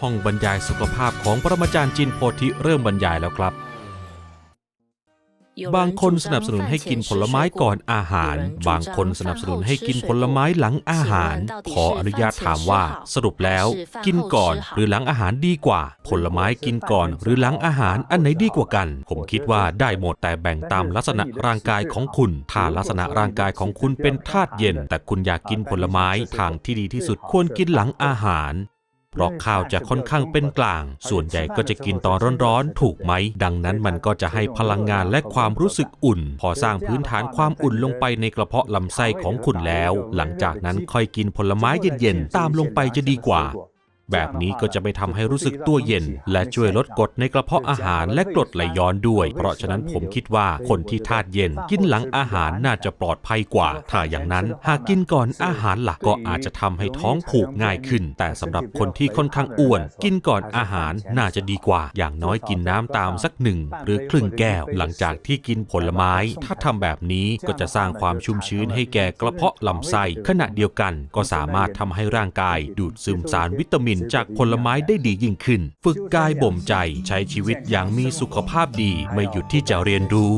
ห้องบรรยายสุขภาพของปรมาจารย์จินโพธิเริ่มบรรยายแล้วครับ บางคนสนับสนุนให้กินผลไม้ก่อนอาหาร บางคนสนับสนุนให้กินผลไม้หลังอาหาร ขออนุญาตถามว่า สรุปแล้ว กินก่อนหรือหลังอาหารดีกว่า ผลไม้กินก่อนหรือหลังอาหารอันไหนดีกว่ากัน ผมคิดว่าได้หมดแต่แบ่งตามลักษณะร่างกายของคุณ ถ้าลักษณะร่างกายของคุณเป็นธาตุเย็น แต่คุณอยากกินผลไม้ทางที่ดีที่สุดควรกินหลังอาหาร เพราะข้าวจะค่อนข้างเป็นกลาง ส่วนใหญ่ก็จะกินตอนร้อนๆ ถูกไหม ดังนั้นมันก็จะให้พลังงานและความรู้สึกอุ่น พอสร้างพื้นฐานความอุ่นลงไปในกระเพาะลำไส้ของคุณแล้ว หลังจากนั้นค่อยกินผลไม้เย็นๆ ตามลงไปจะดีกว่า แบบนี้ก็จะไม่ทำให้รู้สึกตัวเย็น และช่วยลดกรดในกระเพาะอาหารและกรดไหลย้อนด้วย เพราะฉะนั้นผมคิดว่าคนที่ธาตุเย็น กินหลังอาหารน่าจะปลอดภัยกว่า ถ้าอย่างนั้น หากกินก่อนอาหารหลักก็อาจจะทำให้ท้องผูกง่ายขึ้น แต่สำหรับคนที่ค่อนข้างอ้วน กินก่อนอาหารน่าจะดีกว่า อย่างน้อยกินน้ำตามสักหนึ่งหรือครึ่งแก้ว หลังจากที่กินผลไม้ ถ้าทำแบบนี้ก็จะสร้างความชุ่มชื้นให้แก่กระเพาะลำไส้ขณะเดียวกันก็สามารถทำให้ร่างกายดูดซึมสารวิตามินนจากผลไม้ได้ดียิ่งขึ้น ฝึกกายบ่มใจใช้ชีวิตอย่างมีสุขภาพดีไม่หยุดที่จะเรียนรู้